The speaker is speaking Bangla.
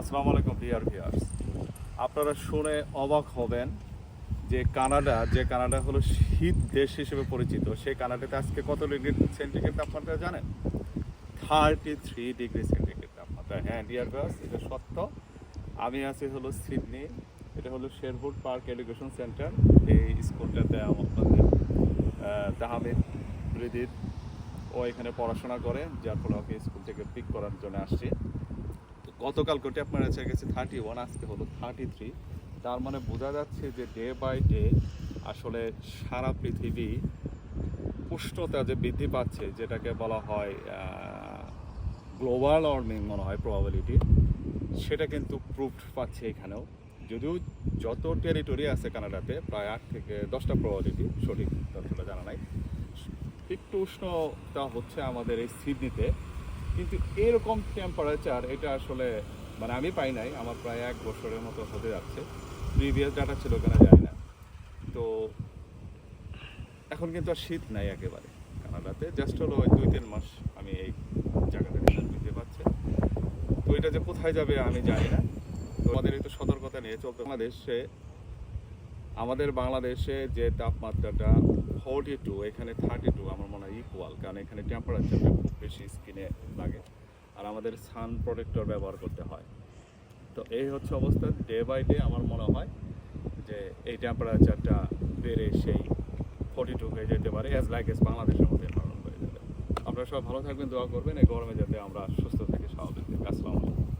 আসসালামু আলাইকুম ডিয়ার ভিউয়ার্স। আপনারা শুনে অবাক হবেন যে কানাডা যে কানাডা হলো শীত দেশ হিসেবে পরিচিত, সেই কানাডাতে আজকে কত ডিগ্রি সেন্টিগ্রেড তাপমাত্রা জানেন? থার্টি থ্রি ডিগ্রি সেন্টিগ্রেড তাপমাত্রা। হ্যাঁ ডিয়ার ভিউয়ার্স এটা সত্য। আমি আছি হলো সিডনি, এটা হলো শেরহুড পার্ক এডুকেশন সেন্টার। এই স্কুলটাতে আমাদের তাহমিদ রিদির ও এখানে পড়াশোনা করে, যার ফলে ওকে স্কুল থেকে পিক করার জন্য আসছি। গতকাল টেম্পারেচার গেছে থার্টি ওয়ান আজকে হলো থার্টি থ্রি তার মানে বোঝা যাচ্ছে যে ডে বাই ডে আসলে সারা পৃথিবী উষ্ণতা যে বৃদ্ধি পাচ্ছে, যেটাকে বলা হয় গ্লোবাল ওয়ার্মিং মনে হয় প্রবাবিলিটি সেটা কিন্তু প্রুফ পাচ্ছে এখানেও। যদিও যত টেরিটরি আছে কানাডাতে, প্রায় আট থেকে দশটা প্রবাবিলিটি সঠিক তথ্যটা জানা নাই। একটু উষ্ণতা হচ্ছে আমাদের এই সিডনিতে। কিন্তু এরকম টেম্পারেচার এটা আসলে মানে আমি পাই নাই, আমার প্রায় এক বছরের মতো হতে যাচ্ছে। প্রিভিয়াস ডাটা ছিল কেনা যায় না। তো এখন কিন্তু আর শীত নাই একেবারে। কানাডাতে জাস্ট হলো ওই দুই তিন মাস আমি এই জায়গাটাতে দিতে পারছি। তো এটা যে কোথায় যাবে আমি জানি না। তো আমাদের একটু সতর্কতা নিয়ে চলতে বাংলাদেশে আমাদের বাংলাদেশে যে তাপমাত্রাটা ফোরটি টু এখানে থার্টি টু আমার মনে হয় ইকুয়াল কারণ এখানে টেম্পারেচারটা খুব বেশি স্কিনে লাগে। আর আমাদের সান প্রোটেক্টর ব্যবহার করতে হয়। তো এই হচ্ছে অবস্থা ডে বাই ডে আমার মনে হয় যে এই টেম্পারেচারটা বেড়ে সেই ফোর্টি টু হয়ে যেতে পারে অ্যাজ লাইক এস বাংলাদেশের মধ্যে হয়ে যাবে। আপনারা সব ভালো থাকবেন, দোয়া করবেন, এই গরমে যাতে আমরা সুস্থ থেকে স্বাভাবিক। আসসালামু আলাইকুম।